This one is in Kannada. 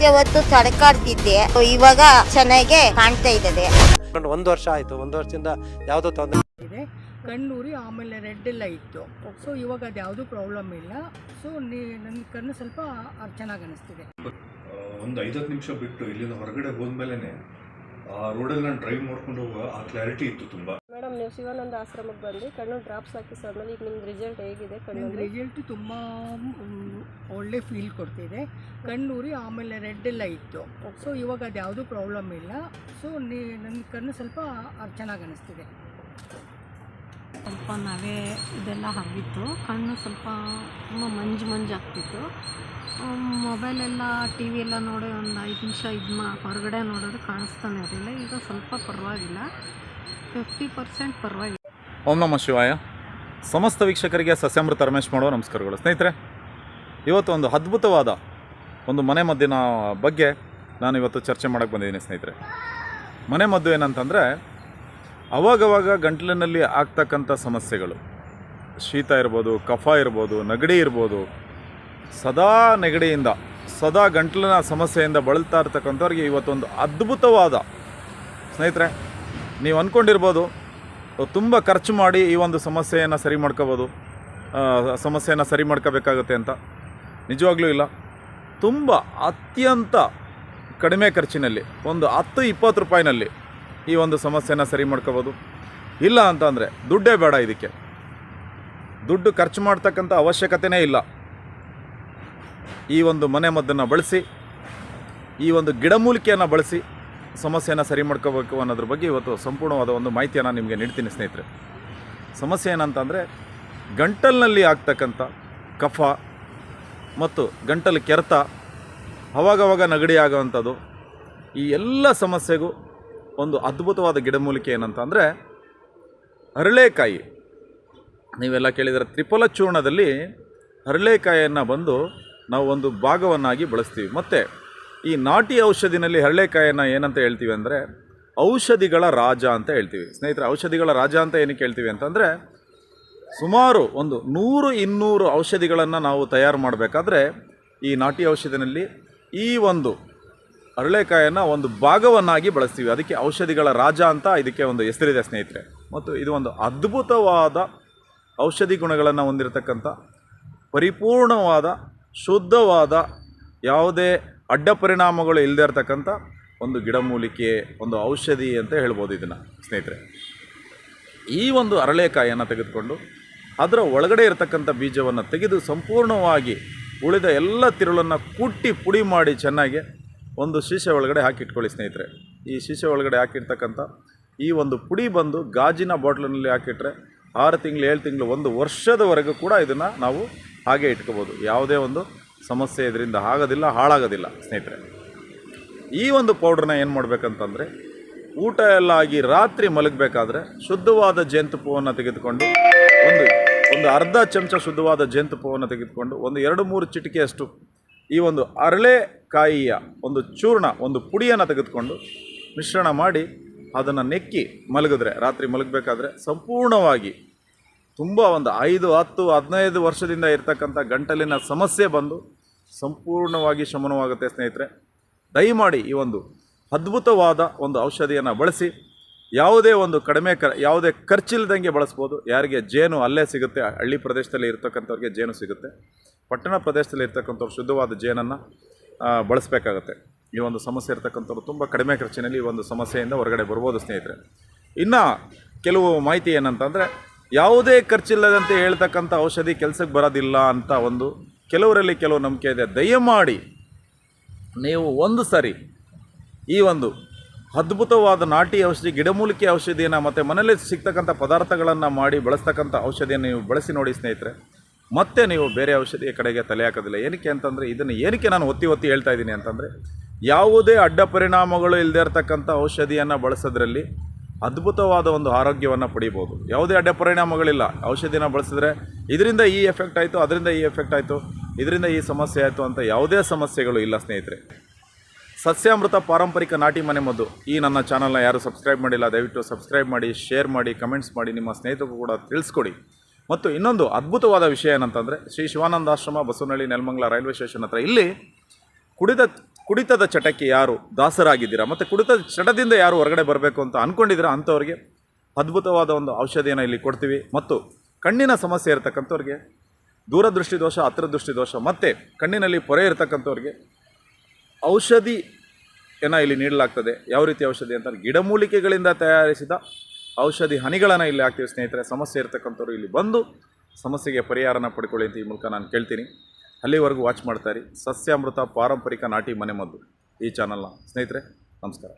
ರಾತ್ರಿ ಹೊತ್ತು ತಡ್ಕಾಡ್ತಿದ್ದೆ. ಇವಾಗ ಚೆನ್ನಾಗೆ ಕಾಣ್ತಾ ಇದ್ದದೆ ಒಂದು ವರ್ಷ ಆಯ್ತು. ಒಂದು ವರ್ಷದಿಂದ ಯಾವುದೋ ತೊಂದರೆ ಇದೆ. ಕಣ್ಣೂರಿ ಆಮೇಲೆ ರೆಡ್ ಎಲ್ಲ ಇತ್ತು. ಸೊ ಇವಾಗ ಅದು ಯಾವುದೂ ಪ್ರಾಬ್ಲಮ್ ಇಲ್ಲ. ಸೊ ನನ್ನ ಕಣ್ಣು ಸ್ವಲ್ಪ ಚೆನ್ನಾಗಿ ಅನಿಸ್ತಿದೆ. ಒಂದು ಐದತ್ತು ನಿಮಿಷ ಬಿಟ್ಟು ಇಲ್ಲಿಂದ ಹೊರಗಡೆ ಹೋದ್ಮೇಲೆ ಆ ರೋಡಲ್ಲಿ ನಾನು ಡ್ರೈವ್ ಮಾಡ್ಕೊಂಡು ಹೋಗುವ ಆ ಕ್ಲಾರಿಟಿ ಇತ್ತು ತುಂಬ. ಮೇಡಮ್ ನೀವು ಶಿವಾನಂದ ಆಶ್ರಮಕ್ಕೆ ಬಂದು ಕಣ್ಣು ಡ್ರಾಪ್ಸ್ ಹಾಕಿಸಿ ಆದ್ಮೇಲೆ ಈಗ ನಿಮ್ಮ ರಿಸಲ್ಟ್ ಹೇಗಿದೆ ಕಣ್ಣು ರಿಸಲ್ಟ್ ತುಂಬ ಒಳ್ಳೆ ಫೀಲ್ ಕೊಡ್ತಿದೆ. ಕಣ್ಣೂರಿ ಆಮೇಲೆ ರೆಡ್ ಎಲ್ಲ ಇತ್ತು. ಸೊ ಇವಾಗ ಅದು ಯಾವುದೂ ಪ್ರಾಬ್ಲಮ್ ಇಲ್ಲ. ಸೊ ನೀ ನನ್ನ ಕಣ್ಣು ಸ್ವಲ್ಪ ಚೆನ್ನಾಗಿ ಅನಿಸ್ತಿದೆ. ಸ್ವಲ್ಪ ನವೆ ಇದೆಲ್ಲ ಹಾಗಿತ್ತು ಕಣ್ಣು ಸ್ವಲ್ಪ ತುಂಬ ಮಂಜು ಮಂಜು ಆಗ್ತಿತ್ತು. ಮೊಬೈಲೆಲ್ಲ ಟಿ ವಿ ಎಲ್ಲ ನೋಡಿ ಒಂದು ಐದು ನಿಮಿಷ ಇದು ಮಾ ಹೊರಗಡೆ ನೋಡೋದು ಕಾಣಿಸ್ತಾನೆ ಇರಲಿಲ್ಲ. ಈಗ ಸ್ವಲ್ಪ ಪರವಾಗಿಲ್ಲ. ಫಿಫ್ಟಿ ಪರ್ಸೆಂಟ್ ಪರವಾಗಿಲ್ಲ. ಓಂ ನಮ ಶಿವಾಯ. ಸಮಸ್ತ ವೀಕ್ಷಕರಿಗೆ ಸಸ್ಯಾಮೃತ ರಮೇಶ್ ಮಾಡುವ ನಮಸ್ಕಾರಗಳು. ಸ್ನೇಹಿತರೆ, ಇವತ್ತು ಒಂದು ಅದ್ಭುತವಾದ ಒಂದು ಮನೆ ಮದ್ದಿನ ಬಗ್ಗೆ ನಾನು ಇವತ್ತು ಚರ್ಚೆ ಮಾಡೋಕ್ಕೆ ಬಂದಿದ್ದೀನಿ ಸ್ನೇಹಿತರೆ. ಮನೆ ಮದ್ದು ಏನಂತಂದರೆ, ಅವಾಗವಾಗ ಗಂಟಲಿನಲ್ಲಿ ಆಗ್ತಕ್ಕಂಥ ಸಮಸ್ಯೆಗಳು. ಶೀತ ಇರ್ಬೋದು, ಕಫ ಇರ್ಬೋದು, ನೆಗಡಿ ಇರ್ಬೋದು ಸದಾ ನೆಗಡಿಯಿಂದ, ಸದಾ ಗಂಟಲಿನ ಸಮಸ್ಯೆಯಿಂದ ಬಳಲ್ತಾ ಇರ್ತಕ್ಕಂಥವ್ರಿಗೆ ಇವತ್ತೊಂದು ಅದ್ಭುತವಾದ, ಸ್ನೇಹಿತರೆ, ನೀವು ಅಂದ್ಕೊಂಡಿರ್ಬೋದು ತುಂಬ ಖರ್ಚು ಮಾಡಿ ಈ ಒಂದು ಸಮಸ್ಯೆಯನ್ನು ಸರಿ ಮಾಡ್ಕೋಬೋದು ಸಮಸ್ಯೆಯನ್ನು ಸರಿ ಮಾಡ್ಕೋಬೇಕಾಗುತ್ತೆ ಅಂತ. ನಿಜವಾಗ್ಲೂ ಇಲ್ಲ. ತುಂಬ ಅತ್ಯಂತ ಕಡಿಮೆ ಖರ್ಚಿನಲ್ಲಿ, ಒಂದು ಹತ್ತು ಇಪ್ಪತ್ತು ರೂಪಾಯಿನಲ್ಲಿ ಈ ಒಂದು ಸಮಸ್ಯೆನ ಸರಿ ಮಾಡ್ಕೋಬೋದು. ಇಲ್ಲ ಅಂತಂದರೆ ದುಡ್ಡೇ ಬೇಡ ಇದಕ್ಕೆ. ದುಡ್ಡು ಖರ್ಚು ಮಾಡ್ತಕ್ಕಂಥ ಅವಶ್ಯಕತೆಯೇ ಇಲ್ಲ. ಈ ಒಂದು ಮನೆ ಮದ್ದನ್ನು ಬಳಸಿ, ಈ ಒಂದು ಗಿಡಮೂಲಿಕೆಯನ್ನು ಬಳಸಿ ಸಮಸ್ಯೆಯನ್ನು ಸರಿ ಮಾಡ್ಕೋಬೇಕು ಅನ್ನೋದ್ರ ಬಗ್ಗೆ ಇವತ್ತು ಸಂಪೂರ್ಣವಾದ ಒಂದು ಮಾಹಿತಿಯನ್ನು ನಿಮಗೆ ನೀಡ್ತೀನಿ ಸ್ನೇಹಿತರೆ. ಸಮಸ್ಯೆ ಏನಂತಂದರೆ, ಗಂಟಲಿನಲ್ಲಿ ಆಗ್ತಕ್ಕಂಥ ಕಫ ಮತ್ತು ಗಂಟಲು ಕೆರೆತ, ಅವಾಗವಾಗ ನಗಡಿ ಆಗೋವಂಥದ್ದು, ಈ ಎಲ್ಲ ಸಮಸ್ಯೆಗೂ ಒಂದು ಅದ್ಭುತವಾದ ಗಿಡಮೂಲಿಕೆ ಏನಂತ ಅಂದರೆ ಹರಳೆಕಾಯಿ. ನೀವೆಲ್ಲ ಕೇಳಿದರೆ ತ್ರಿಫಲ ಚೂರ್ಣದಲ್ಲಿ ಹರಳೆಕಾಯಿಯನ್ನು ಬಂದು ನಾವು ಒಂದು ಭಾಗವನ್ನಾಗಿ ಬಳಸ್ತೀವಿ. ಮತ್ತು ಈ ನಾಟಿ ಔಷಧಿನಲ್ಲಿ ಹರಳೆಕಾಯನ್ನು ಏನಂತ ಹೇಳ್ತೀವಿ ಅಂದರೆ ಔಷಧಿಗಳ ರಾಜ ಅಂತ ಹೇಳ್ತೀವಿ. ಸ್ನೇಹಿತರೆ, ಔಷಧಿಗಳ ರಾಜ ಅಂತ ಏನಕ್ಕೆ ಹೇಳ್ತೀವಿ ಅಂತಂದರೆ ಸುಮಾರು ಒಂದು ನೂರು ಇನ್ನೂರು ಔಷಧಿಗಳನ್ನು ನಾವು ತಯಾರು ಮಾಡಬೇಕಾದ್ರೆ ಈ ನಾಟಿ ಔಷಧಿನಲ್ಲಿ ಈ ಒಂದು ಅರಳೆಕಾಯನ್ನು ಒಂದು ಭಾಗವನ್ನಾಗಿ ಬಳಸ್ತೀವಿ. ಅದಕ್ಕೆ ಔಷಧಿಗಳ ರಾಜ ಅಂತ ಇದಕ್ಕೆ ಒಂದು ಹೆಸರಿದೆ ಸ್ನೇಹಿತರೆ. ಮತ್ತು ಇದು ಒಂದು ಅದ್ಭುತವಾದ ಔಷಧಿ ಗುಣಗಳನ್ನು ಹೊಂದಿರತಕ್ಕಂಥ ಪರಿಪೂರ್ಣವಾದ ಶುದ್ಧವಾದ ಯಾವುದೇ ಅಡ್ಡ ಪರಿಣಾಮಗಳು ಇಲ್ಲದೆ ಇರತಕ್ಕಂಥ ಒಂದು ಗಿಡಮೂಲಿಕೆ, ಒಂದು ಔಷಧಿ ಅಂತ ಹೇಳ್ಬೋದು ಇದನ್ನು, ಸ್ನೇಹಿತರೆ. ಈ ಒಂದು ಅರಳೆಕಾಯಿಯನ್ನು ತೆಗೆದುಕೊಂಡು ಅದರ ಒಳಗಡೆ ಇರತಕ್ಕಂಥ ಬೀಜವನ್ನು ತೆಗೆದು ಸಂಪೂರ್ಣವಾಗಿ ಉಳಿದ ಎಲ್ಲ ತಿರುಳನ್ನು ಕುಟ್ಟಿ ಪುಡಿ ಮಾಡಿ ಚೆನ್ನಾಗಿ ಒಂದು ಶೀಶೆ ಒಳಗಡೆ ಹಾಕಿಟ್ಕೊಳ್ಳಿ, ಸ್ನೇಹಿತರೆ. ಈ ಶೀಶೆ ಒಳಗಡೆ ಹಾಕಿರ್ತಕ್ಕಂಥ ಈ ಒಂದು ಪುಡಿ ಬಂದು ಗಾಜಿನ ಬಾಟ್ಲಿನಲ್ಲಿ ಹಾಕಿಟ್ರೆ ಆರು ತಿಂಗಳು, ಏಳು ತಿಂಗಳು, ಒಂದು ವರ್ಷದವರೆಗೂ ಕೂಡ ಇದನ್ನು ನಾವು ಹಾಗೆ ಇಟ್ಕೋಬೋದು. ಯಾವುದೇ ಒಂದು ಸಮಸ್ಯೆ ಇದರಿಂದ ಆಗೋದಿಲ್ಲ, ಹಾಳಾಗೋದಿಲ್ಲ ಸ್ನೇಹಿತರೆ. ಈ ಒಂದು ಪೌಡ್ರನ್ನ ಏನು ಮಾಡಬೇಕಂತಂದರೆ, ಊಟ ಎಲ್ಲ ಆಗಿ ರಾತ್ರಿ ಮಲಗಬೇಕಾದ್ರೆ ಶುದ್ಧವಾದ ಜೇನುತುಪ್ಪವನ್ನು ತೆಗೆದುಕೊಂಡು ಒಂದು ಒಂದು ಅರ್ಧ ಚಮಚ ಶುದ್ಧವಾದ ಜೇನುತುಪ್ಪವನ್ನು ತೆಗೆದುಕೊಂಡು ಒಂದು ಎರಡು ಮೂರು ಚಿಟಿಕೆಯಷ್ಟು ಈ ಒಂದು ಅರಳೆಕಾಯಿಯ ಒಂದು ಚೂರ್ಣ, ಒಂದು ಪುಡಿಯನ್ನು ತೆಗೆದುಕೊಂಡು ಮಿಶ್ರಣ ಮಾಡಿ ಅದನ್ನು ನೆಕ್ಕಿ ಮಲಗಿದ್ರೆ, ರಾತ್ರಿ ಮಲಗಬೇಕಾದ್ರೆ ಸಂಪೂರ್ಣವಾಗಿ ತುಂಬ ಒಂದು ಐದು, ಹತ್ತು, ಹದಿನೈದು ವರ್ಷದಿಂದ ಇರ್ತಕ್ಕಂಥ ಗಂಟಲಿನ ಸಮಸ್ಯೆ ಬಂದು ಸಂಪೂರ್ಣವಾಗಿ ಶಮನವಾಗುತ್ತೆ ಸ್ನೇಹಿತರೆ. ದಯಮಾಡಿ ಈ ಒಂದು ಅದ್ಭುತವಾದ ಒಂದು ಔಷಧಿಯನ್ನು ಬಳಸಿ, ಯಾವುದೇ ಒಂದು ಕಡಿಮೆ ಕ, ಯಾವುದೇ ಖರ್ಚಿಲ್ಲದಂಗೆ ಬಳಸ್ಬೋದು. ಯಾರಿಗೆ ಜೇನು ಅಲ್ಲೇ ಸಿಗುತ್ತೆ, ಹಳ್ಳಿ ಪ್ರದೇಶದಲ್ಲಿ ಇರ್ತಕ್ಕಂಥವ್ರಿಗೆ ಜೇನು ಸಿಗುತ್ತೆ. ಪಟ್ಟಣ ಪ್ರದೇಶದಲ್ಲಿ ಇರ್ತಕ್ಕಂಥವ್ರು ಶುದ್ಧವಾದ ಜೇನನ್ನು ಬಳಸಬೇಕಾಗತ್ತೆ. ಈ ಒಂದು ಸಮಸ್ಯೆ ಇರ್ತಕ್ಕಂಥವ್ರು ತುಂಬ ಕಡಿಮೆ ಖರ್ಚಿನಲ್ಲಿ ಈ ಒಂದು ಸಮಸ್ಯೆಯಿಂದ ಹೊರಗಡೆ ಬರ್ಬೋದು ಸ್ನೇಹಿತರೆ. ಇನ್ನು ಕೆಲವು ಮಾಹಿತಿ ಏನಂತಂದರೆ ಯಾವುದೇ ಖರ್ಚಿಲ್ಲದಂತೆ ಹೇಳ್ತಕ್ಕಂಥ ಔಷಧಿ ಕೆಲಸಕ್ಕೆ ಬರೋದಿಲ್ಲ ಅಂತ ಒಂದು ಕೆಲವರಲ್ಲಿ ಕೆಲವು ನಂಬಿಕೆ ಇದೆ. ದಯಮಾಡಿ ನೀವು ಒಂದು ಸರಿ ಈ ಒಂದು ಅದ್ಭುತವಾದ ನಾಟಿ ಔಷಧಿ, ಗಿಡಮೂಲಿಕೆ ಔಷಧಿಯನ್ನು ಮತ್ತು ಮನೇಲಿ ಸಿಗ್ತಕ್ಕಂಥ ಪದಾರ್ಥಗಳನ್ನು ಮಾಡಿ ಬಳಸ್ತಕ್ಕಂಥ ಔಷಧಿಯನ್ನು ನೀವು ಬಳಸಿ ನೋಡಿ ಸ್ನೇಹಿತರೆ, ಮತ್ತೆ ನೀವು ಬೇರೆ ಔಷಧಿಯ ಕಡೆಗೆ ತಲೆ ಹಾಕೋದಿಲ್ಲ. ಏನಕ್ಕೆ ಅಂತಂದರೆ, ಇದನ್ನು ಏನಕ್ಕೆ ನಾನು ಒತ್ತಿ ಒತ್ತಿ ಹೇಳ್ತಾ ಇದ್ದೀನಿ ಅಂತಂದರೆ, ಯಾವುದೇ ಅಡ್ಡ ಪರಿಣಾಮಗಳು ಇಲ್ಲದೆ ಇರತಕ್ಕಂಥ ಔಷಧಿಯನ್ನು ಬಳಸೋದ್ರಲ್ಲಿ ಅದ್ಭುತವಾದ ಒಂದು ಆರೋಗ್ಯವನ್ನು ಪಡಿಬೋದು. ಯಾವುದೇ ಅಡ್ಡ ಪರಿಣಾಮಗಳಿಲ್ಲ. ಔಷಧಿನ ಬಳಸಿದ್ರೆ ಇದರಿಂದ ಈ ಎಫೆಕ್ಟ್ ಆಯಿತು, ಅದರಿಂದ ಈ ಎಫೆಕ್ಟ್ ಆಯಿತು, ಇದರಿಂದ ಈ ಸಮಸ್ಯೆ ಆಯಿತು ಅಂತ ಯಾವುದೇ ಸಮಸ್ಯೆಗಳು ಇಲ್ಲ ಸ್ನೇಹಿತರೆ. ಸಸ್ಯಾಮೃತ ಪಾರಂಪರಿಕ ನಾಟಿ ಮನೆ ಮದ್ದು. ಈ ನನ್ನ ಚಾನಲ್ನ ಯಾರು ಸಬ್ಸ್ಕ್ರೈಬ್ ಮಾಡಿಲ್ಲ, ದಯವಿಟ್ಟು ಸಬ್ಸ್ಕ್ರೈಬ್ ಮಾಡಿ ಶೇರ್ ಮಾಡಿ ಕಮೆಂಟ್ಸ್ ಮಾಡಿ, ನಿಮ್ಮ ಸ್ನೇಹಿತರಿಗೂ ಕೂಡ ತಿಳಿಸ್ಕೊಡಿ. ಮತ್ತು ಇನ್ನೊಂದು ಅದ್ಭುತವಾದ ವಿಷಯ ಏನಂತಂದರೆ, ಶ್ರೀ ಶಿವಾನಂದಾಶ್ರಮ ಬಸವನಹಳ್ಳಿ ನೆಲಮಂಗಲ ರೈಲ್ವೆ ಸ್ಟೇಷನ್ ಹತ್ರ ಇಲ್ಲಿ ಕುಡಿದ ಕುಡಿತದ ಚಟಕ್ಕೆ ಯಾರು ದಾಸರಾಗಿದ್ದೀರಾ? ಮತ್ತು ಕುಡಿತದ ಚಟದಿಂದ ಯಾರು ಹೊರಗಡೆ ಬರಬೇಕು ಅಂತ ಅಂದ್ಕೊಂಡಿದ್ದೀರಾ ಅಂಥವ್ರಿಗೆ? ಅದ್ಭುತವಾದ ಒಂದು ಔಷಧಿಯನ್ನು ಇಲ್ಲಿ ಕೊಡ್ತೀವಿ. ಮತ್ತು ಕಣ್ಣಿನ ಸಮಸ್ಯೆ ಇರತಕ್ಕಂಥವ್ರಿಗೆ ದೂರದೃಷ್ಟಿ ದೋಷ ಹತ್ರದೃಷ್ಟಿ ದೋಷ ಮತ್ತು ಕಣ್ಣಿನಲ್ಲಿ ಪೊರೆ ಇರತಕ್ಕಂಥವ್ರಿಗೆ ಔಷಧಿಯನ್ನು ಇಲ್ಲಿ ನೀಡಲಾಗ್ತದೆ. ಯಾವ ರೀತಿ ಔಷಧಿ ಅಂತ ಗಿಡಮೂಲಿಕೆಗಳಿಂದ ತಯಾರಿಸಿದ ಔಷಧಿ ಹನಿಗಳನ್ನು ಇಲ್ಲಿ ಹಾಕ್ತೀವಿ ಸ್ನೇಹಿತರೆ. ಸಮಸ್ಯೆ ಇರತಕ್ಕಂಥವ್ರು ಇಲ್ಲಿ ಬಂದು ಸಮಸ್ಯೆಗೆ ಪರಿಹಾರನ ಪಡ್ಕೊಳ್ಳಿ ಅಂತ ಈ ಮೂಲಕ ನಾನು ಕೇಳ್ತೀನಿ. ಅಲ್ಲಿವರೆಗೂ ವಾಚ್ ಮಾಡ್ತಾ ಇರಿ. ಸಸ್ಯಾಮೃತ ಪಾರಂಪರಿಕ ನಾಟಿ ಮನೆಮದ್ದು ಈ ಚಾನಲ್ನ ಸ್ನೇಹಿತರೆ ನಮಸ್ಕಾರ.